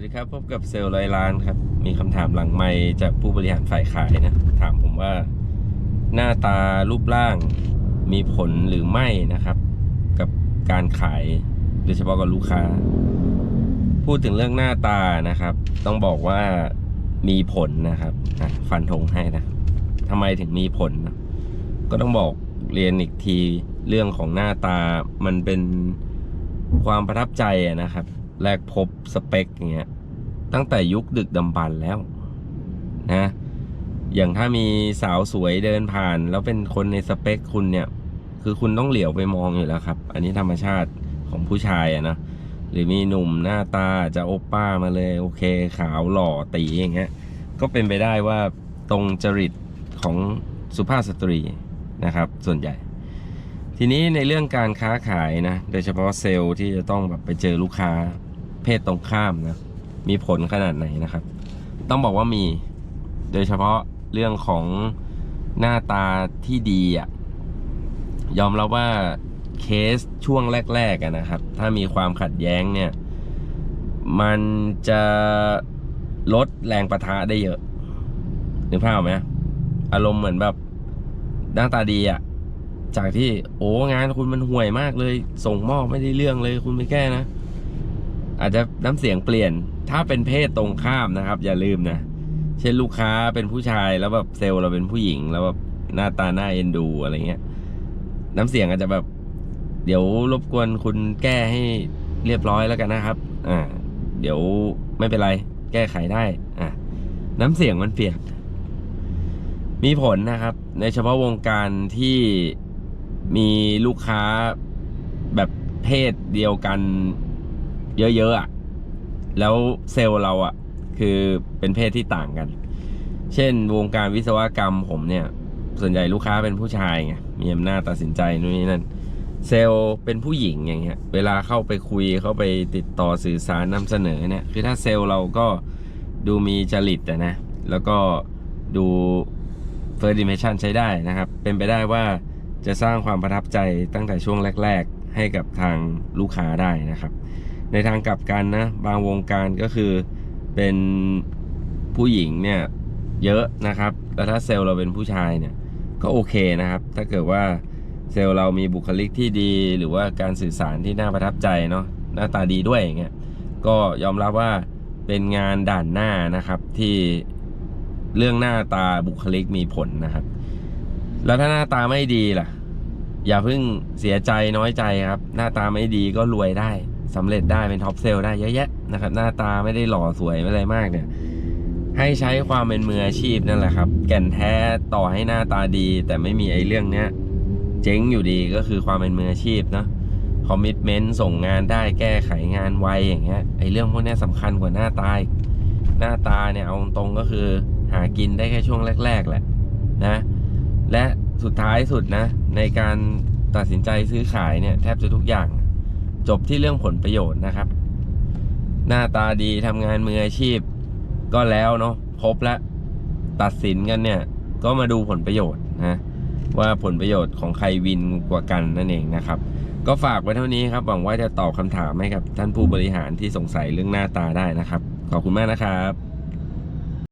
วัสดีครับ พบกับเซลล์ร้อยล้านครับ มีคำถามหลังไมค์จากผู้บริหารฝ่ายขายนะ ถามผมว่าหน้าตารูปร่างมีผลหรือไม่นะครับ กับการขายโดยเฉพาะกับลูกค้า พูดถึงเรื่องหน้าตานะครับ ต้องบอกว่ามีผลนะครับอะฟันธงให้นะทำไมถึงมีผลนะก็ต้องบอกเรียนอีกทีเรื่องของหน้าตามันเป็นความประทับใจนะครับ แรกพบสเปคอย่างเงี้ยตั้งแต่ยุคดึกดำบรรพ์แล้วนะอย่างถ้ามีสาวสวยเดินผ่าน แล้วเป็นคนในสเปคคุณเนี่ย คือคุณต้องเหลียวไปมองอยู่แล้วครับ อันนี้ธรรมชาติของผู้ชายอะนะหรือมีหนุ่มหน้าตาจะโอป้ามาเลย โอเค ขาวหล่อตีอย่างเงี้ยก็เป็นไปได้ว่าตรงจริตของสุภาพสตรีนะครับ ส่วนใหญ่ ทีนี้ในเรื่องการค้าขายนะ โดยเฉพาะเซลล์ที่จะต้องแบบไปเจอลูกค้า เพศตรงข้ามนะ มีผลขนาดไหนนะครับ ต้องบอกว่ามี โดยเฉพาะเรื่องของหน้าตาที่ดีอะยอมรับว่าเคสช่วงแรกๆนะครับ ถ้ามีความขัดแย้งเนี่ย มันจะลดแรงประทะได้เยอะนึกภาพไหมอารมณ์เหมือนแบบหน้าตาดีอะจากที่โอ้งานคุณมันห่วยมากเลย ส่งมอบไม่ได้เรื่องเลยคุณไปแก้นะ อาจจะน้ำเสียงเปลี่ยน ถ้าเป็นเพศตรงข้ามนะครับ อย่าลืมนะ เช่นลูกค้าเป็นผู้ชายแล้วแบบเซลล์เราเป็นผู้หญิง แล้วแบบหน้าตาหน้าเอ็นดูอะไรเงี้ย น้ำเสียงอาจจะแบบ เดี๋ยวรบกวนคุณแก้ให้เรียบร้อยแล้วกันนะครับ อ่า เดี๋ยวไม่เป็นไร แก้ไขได้ อ่าน้ำเสียงมันเปลี่ยน มีผลนะครับ ในเฉพาะวงการที่มีลูกค้าแบบเพศเดียวกัน เยอะๆอะ่ะ แล้วเซลล์เราอะ คือเป็นเพศที่ต่างกัน เช่นวงการวิศวกรรมผมเนี่ย ส่วนใหญ่ลูกค้าเป็นผู้ชายไงมีอำนาจตัดสินใจนู่นนี่นั่นเซลล์เป็นผู้หญิงอย่างเงี้ย เวลาเข้าไปคุยเข้าไปติดต่อสื่อสารนำเสนอเนี่ย คือถ้าเซลล์เราก็ดูมีจริตนะ แล้วก็ดู First Dimension ใช้ได้นะครับ เป็นไปได้ว่าจะสร้างความประทับใจตั้งแต่ช่วงแรก ๆ ให้กับทางลูกค้าได้นะครับ ในทางกลับกันนะบางวงการก็คือเป็นผู้หญิงเนี่ยเยอะนะครับแล้วถ้าเซลล์เราเป็นผู้ชายเนี่ยก็โอเคนะครับ ถ้าเกิดว่าเซลล์เรามีบุคลิกที่ดี หรือว่าการสื่อสารที่น่าประทับใจเนาะหน้าตาดีด้วยอย่างเงี้ยก็ยอมรับว่าเป็นงานด่านหน้านะครับที่เรื่องหน้าตาบุคลิกมีผลนะครับ แล้วถ้าหน้าตาไม่ดีล่ะ อย่าเพิ่งเสียใจน้อยใจครับ หน้าตาไม่ดีก็รวยได้ สำเร็จได้เป็นท็อปเซลได้เยอะแยะนะครับ หน้าตาไม่ได้หล่อสวยไม่อะไรมากเนี่ย ให้ใช้ความเป็นมืออาชีพนั่นแหละครับ แก่นแท้ต่อให้หน้าตาดี แต่ไม่มีไอ้เรื่องเนี้ยเจ๊งอยู่ดีก็คือความเป็นมืออาชีพเนาะคอมมิชเมนต์ส่งงานได้แก้ไขงานไวอย่างเงี้ยไอ้เรื่องพวกนี้ยสำคัญกว่าหน้าตาหน้าตาเนี่ยเอาตรงก็คือหากินได้แค่ช่วงแรก ๆ แหละนะ และสุดท้ายสุดนะ ในการตัดสินใจซื้อขายเนี่ย แทบจะทุกอย่าง จบที่เรื่องผลประโยชน์นะครับ หน้าตาดีทำงานมืออาชีพ ก็แล้วเนาะพบแล้วตัดสินกันเนี่ย ก็มาดูผลประโยชน์นะว่าผลประโยชน์ของใครวินกว่ากันนั่นเองนะครับ ก็ฝากไว้เท่านี้ครับหวังว่าจะตอบคำถามให้กับท่านผู้บริหารที่สงสัยเรื่องหน้าตาได้นะครับ ขอบคุณมากนะครับ